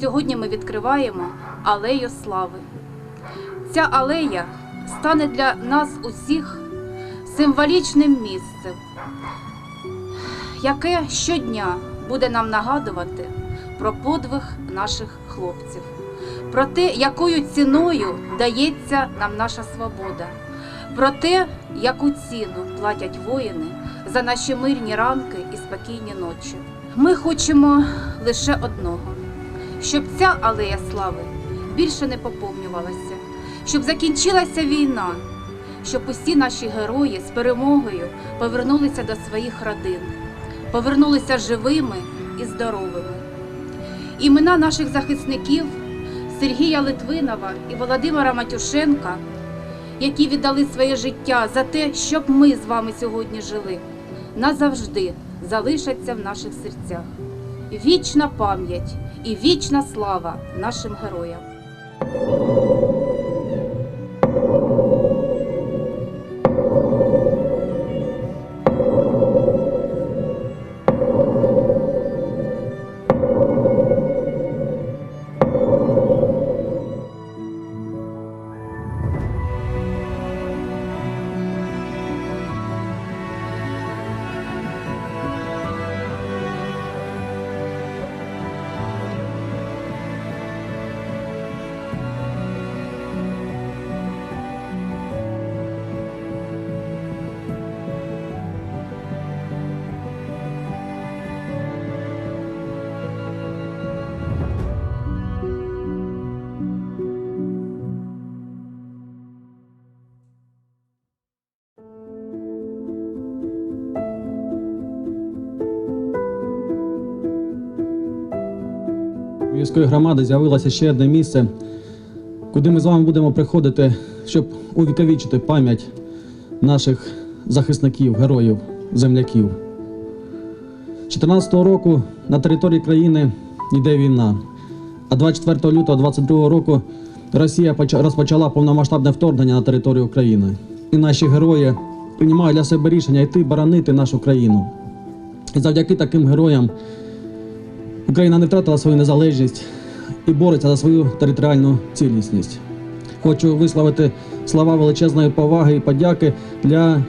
Сьогодні ми відкриваємо алею слави. Ця алея стане для нас усіх символічним місцем, яке щодня буде нам нагадувати про подвиг наших хлопців, про те, якою ціною дається нам наша свобода, про те, яку ціну платять воїни за наші мирні ранки і спокійні ночі. Ми хочемо лише одного, щоб ця алея слави більше не поповнювалася, щоб закінчилася війна, щоб усі наші герої з перемогою повернулися до своїх родин, повернулися живими і здоровими. Імена наших захисників Сергія Литвинова і Володимира Матюшенка, які віддали своє життя за те, щоб ми з вами сьогодні жили, назавжди залишаться в наших серцях. Вічна пам'ять і вічна слава нашим героям. Міської громади з'явилося ще одне місце, куди ми з вами будемо приходити, щоб увіковічити пам'ять наших захисників, героїв, земляків. 14-го року на території країни йде війна, а 24 лютого 22 року Росія розпочала повномасштабне вторгнення на територію України. І наші герої приймають для себе рішення йти боронити нашу країну. І завдяки таким героям Україна не втратила свою незалежність і бореться за свою територіальну цілісність. Хочу висловити слова величезної поваги і подяки для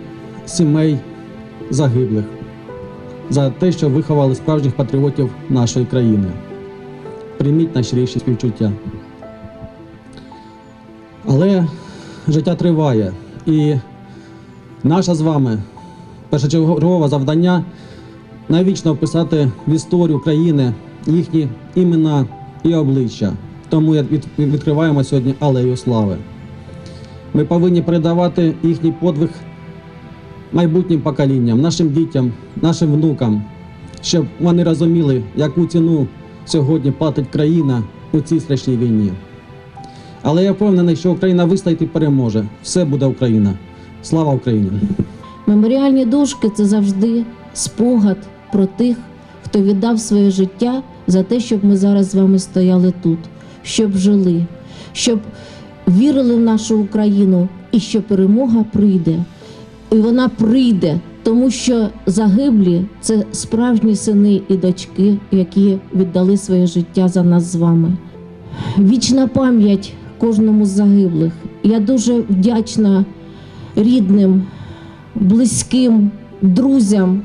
сімей загиблих за те, що виховали справжніх патріотів нашої країни. Прийміть найщиріші співчуття. Але життя триває, і наше з вами першочергове завдання навічно вписати в історію країни їхні імена і обличчя. Тому я відкриваємо сьогодні алею слави. Ми повинні передавати їхній подвиг майбутнім поколінням, нашим дітям, нашим внукам, щоб вони розуміли, яку ціну сьогодні платить країна у цій страшній війні. Але я впевнений, що Україна вистоїть і переможе. Все буде Україна. Слава Україні! Меморіальні дошки це завжди спогад про тих, хто віддав своє життя за те, щоб ми зараз з вами стояли тут, щоб жили, щоб вірили в нашу Україну і що перемога прийде. І вона прийде, тому що загиблі це справжні сини і дочки, які віддали своє життя за нас з вами. Вічна пам'ять кожному з загиблих. Я дуже вдячна рідним, близьким, друзям,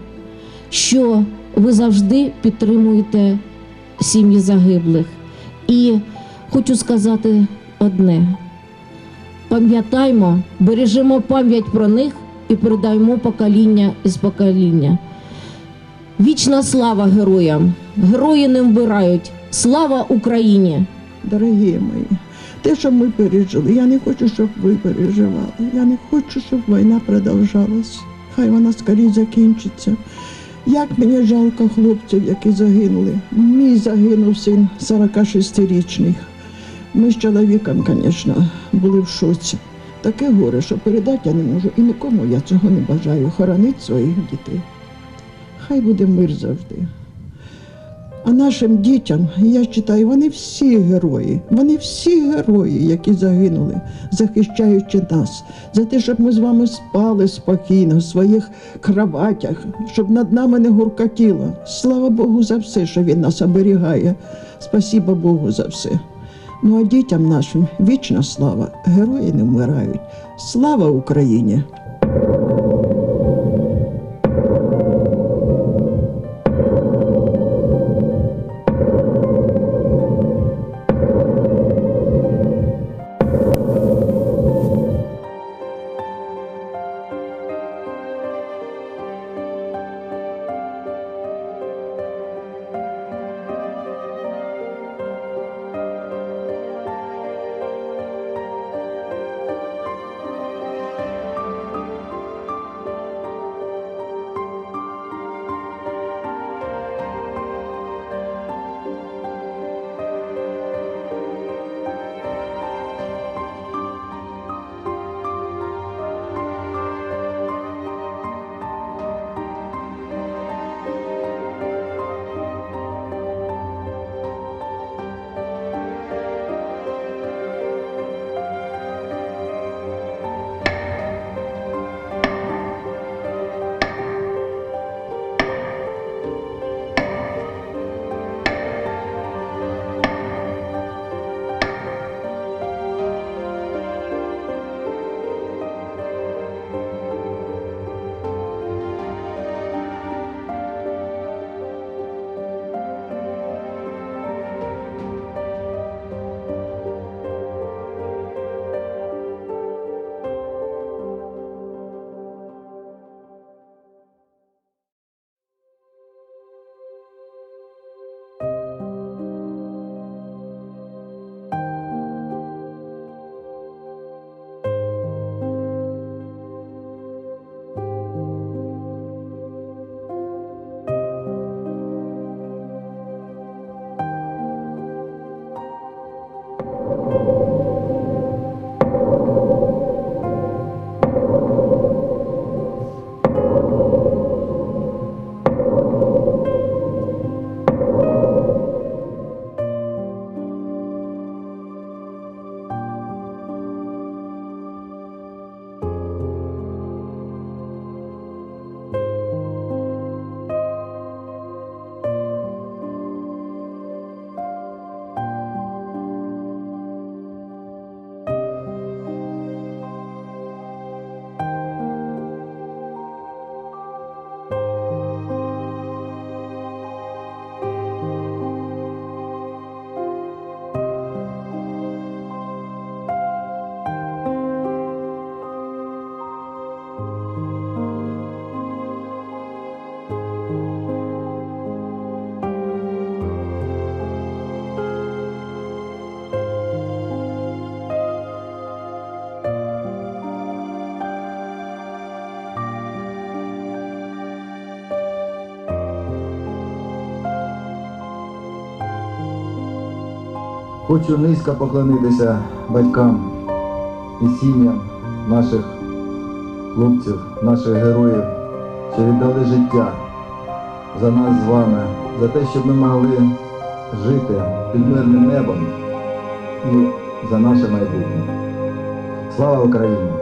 що ви завжди підтримуєте сім'ї загиблих. І хочу сказати одне: пам'ятаймо, бережемо пам'ять про них і передаємо покоління із покоління. Вічна слава героям! Герої не вмирають! Слава Україні! Дорогі мої, те, що ми пережили, я не хочу, щоб ви переживали. Я не хочу, щоб війна продовжалась. Хай вона скоріше закінчиться. Як мені жалко хлопців, які загинули. Мій загинув син 46-річний. Ми з чоловіком, звісно, були в шоці. Таке горе, що передати я не можу. І нікому я цього не бажаю. Хоронити своїх дітей. Хай буде мир завжди. А нашим дітям, я вважаю, вони всі герої. Вони всі герої, які загинули, захищаючи нас, за те, щоб ми з вами спали спокійно в своїх кроватях, щоб над нами не гуркотіло. Слава Богу за все, що він нас оберігає. Спасіба Богу за все. Ну а дітям нашим вічна слава, герої не вмирають. Слава Україні! Хочу низько поклонитися батькам і сім'ям наших хлопців, наших героїв, що віддали життя за нас з вами, за те, щоб ми могли жити під мирним небом і за наше майбутнє. Слава Україні!